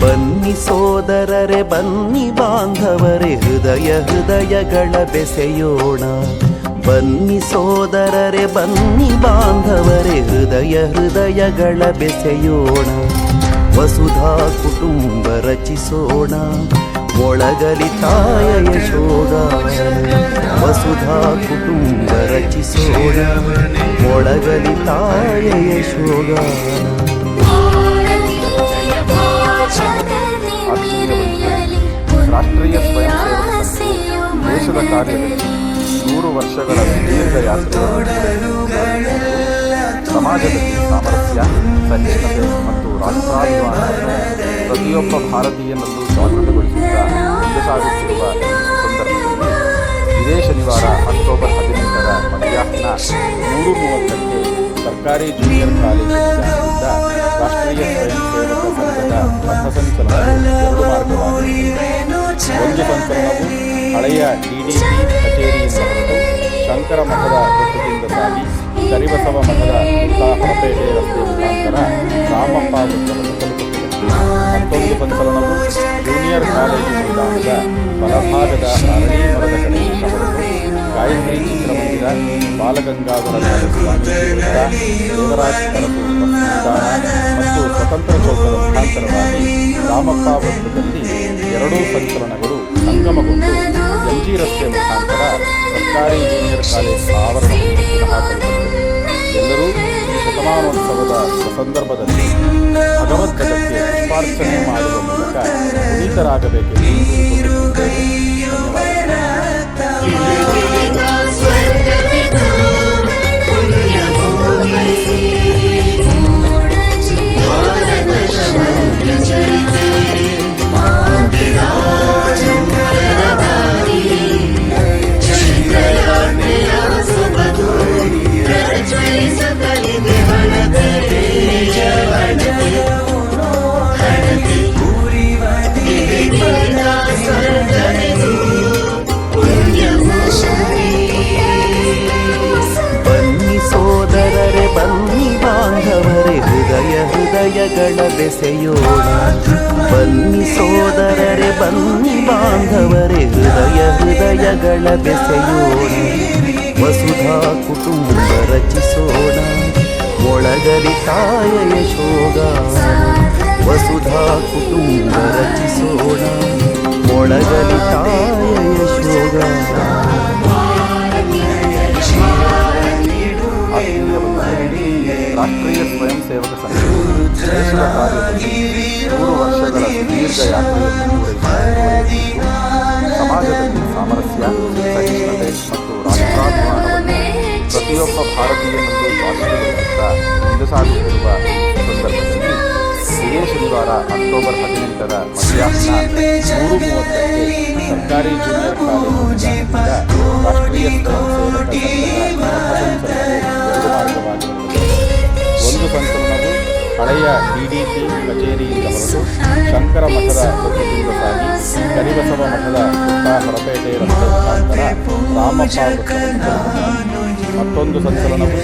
ಬನ್ನಿ ಸೋದರರೆ, ಬನ್ನಿ ಬಾಂಧವರೆ, ಹೃದಯ ಹೃದಯಗಳ ಬೆಸೆಯೋಣ. ಬನ್ನಿ ಸೋದರರೆ, ಬನ್ನಿ ಬಾಂಧವರೆ, ಹೃದಯ ಹೃದಯಗಳ ಬೆಸೆಯೋಣ. ವಸುಧಾ ಕುಟುಂಬ ರಚಿಸೋಣ. ಒಳಗಲಿ ತಾಯ ಯಶೋಗಾನ ವಸುಧಾ ಕುಟುಂಬ ರಚಿಸೋಣ. ಒಳಗಲಿ ತಾಯ ಯಶೋಗಾನ ಕಾರ್ಯದಲ್ಲಿ ನೂರು ವರ್ಷಗಳ ದೀರ್ಘ ಯಾತ್ರೆ ಸಮಾಜದಲ್ಲಿ ಸಾಮರಸ್ಯ ಸಹಿಷ್ಣುತೆ ಮತ್ತು ರಾಷ್ಟ್ರಾಭಿಮಾನವನ್ನು ಪ್ರತಿಯೊಬ್ಬ ಭಾರತೀಯನಲ್ಲೂ ಜಾಗೃತಗೊಳಿಸುತ್ತಾ ಮುಂದೆ ಸಾಗುತ್ತಿರುವ ಈ ಸಂದರ್ಭದಲ್ಲಿ ಇದೇ ಶನಿವಾರ ಅಕ್ಟೋಬರ್ ಹದಿನೆಂಟರ ಮಧ್ಯಾಹ್ನ ಮೂರು ಮೂವತ್ತಕ್ಕೆ ಸರ್ಕಾರಿ ಜೂನಿಯರ್ ಕಾಲೇಜು ಮೈದಾನದಿಂದ ರಾಷ್ಟ್ರೀಯ ಸ್ವಯಂ ಸೇವಕ ಹಳೆಯ ಡಿಡಿಪಿ ಕಚೇರಿಯಿಂದ ಹೊರಟು ಶಂಕರ ಮಠದ ವೃತ್ತದಿಂದ ಸಾಗಿ ಕರಿಬಸವ ಮಠದ ಹೊರಪೇಟೆ ರಸ್ತೆ ಮುಖಾಂತರ ರಾಮಪ್ಪ ವೃತ್ತವನ್ನು ಮತ್ತೊಂದು ಸಂಚಲನವು ಜೂನಿಯರ್ ಕಾಲೇಜು ಮೈದಾನದ ಬಲಭಾಗದ ಅರಳಿ ಮರದ ಕಡೆಯಿಂದ ಹೊರಟು ಗಾಯತ್ರಿ ಚಿತ್ರಮಂದಿರ ಬಾಲಗಂಗಾಧರ ದೇವರಾಜ್ ನಿಲ್ದಾಣ ಮತ್ತು ಸ್ವತಂತ್ರ ಚೌಕದ ಮುಖಾಂತರವಾಗಿ ರಾಮಪ್ಪ ವೃತ್ತದಲ್ಲಿ ಎರಡೂ ಸಂಚಲನಗಳು ಸಂಗಮಗೊಂಡು ಎಂಜಿ ರಸ್ತೆ ಮುಖಾಂತರ ಸರ್ಕಾರಿ ಜೂನಿಯರ್ ಕಾಲೇಜ್ ಆವರಣವನ್ನು ಎಲ್ಲರೂ ಈ ಶತಮಾನೋತ್ಸವದ ಸಂದರ್ಭದಲ್ಲಿ ಭಗವದ್ಗತಕ್ಕೆ ಪುಷ್ಪಾರ್ಚನೆ ಮಾಡುವ ಮೂಲಕ ಪುನೀತರಾಗಬೇಕೆಂದು ಕೋರಿಕೊಳ್ಳುತ್ತಿದ್ದೇವೆ. ಬೆಸೆಯೋಣ ಬನ್ನಿ ಸೋದರರೆ ಬನ್ನಿ ಬಾಂಧವರೇ ಹೃದಯ ಹೃದಯಗಳ ಬೆಸೆಯೋಣ. ವಸುಧಾ ಕುಟುಂಬ ರಚಿಸೋಣ. ಮೊಳಗಲಿ ತಾಯ ಶೋಗ. ವಸುಧಾ ಕುಟುಂಬ ರಚಿಸೋಣ. ಮೊಳಗಲಿ ತಾಯ ಶೋಗ. ರಾಷ್ಟ್ರೀಯ ಸ್ವಯಂ ಸೇವಕ ಸಂಘ. ದೇಶದ ಕಾರ್ಯದಲ್ಲಿ ನೂರು ವರ್ಷಗಳ ದೀರ್ಘ ಯಾತ್ರೆಯನ್ನು ಪೂರೈಸಿದೆ. ಸಮಾಜದಲ್ಲಿ ಸಾಮರಸ್ಯ ಸಹಿಷ್ಣುತೆ ಮತ್ತು ರಾಷ್ಟ್ರಾಭಿಮಾನವನ್ನು ಪ್ರತಿಯೊಬ್ಬ ಭಾರತೀಯನಲ್ಲೂ ಜಾಗೃತಗೊಳಿಸುತ್ತಾ ಮುಂದೆ ಸಾಗುತ್ತಿರುವ ಈ ಸಂದರ್ಭದಲ್ಲಿ ಇದೇ ಶನಿವಾರ ಅಕ್ಟೋಬರ್ ಹದಿನೆಂಟರ ಮಧ್ಯಾಹ್ನ ಮೂರು ಮೂವತ್ತಕ್ಕೆ ಸರ್ಕಾರಿ ಜೂನಿಯರ್ ಕಾಲೇಜು ಮೈದಾನದಿಂದ ರಾಷ್ಟ್ರೀಯ ಸ್ವಯಂ ಶಂಕರ ಮಠದ ಪ್ರತಿಬಿಂಬಕ್ಕಾಗಿ ಕರಿಬಸವ ಮಠದ ಸುತ್ತ ಹೊರಪೇಟೆ ರಸ್ತೆ ಮುಖಾಂತರ ರಾಮಪ್ಪ ಮತ್ತೊಂದು ಸಂಚಲನವು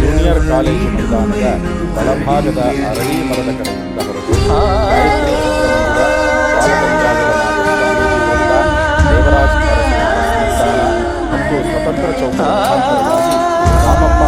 ಜೂನಿಯರ್ ಕಾಲೇಜು ಮೈದಾನದ ಬಲಭಾಗದ ಅರಳಿ ಮರದ ಕಡೆಯಿಂದ ಹೊರಟು ಮತ್ತು ಸ್ವತಂತ್ರ ಚೌಕ ರಾಮಪ್ಪ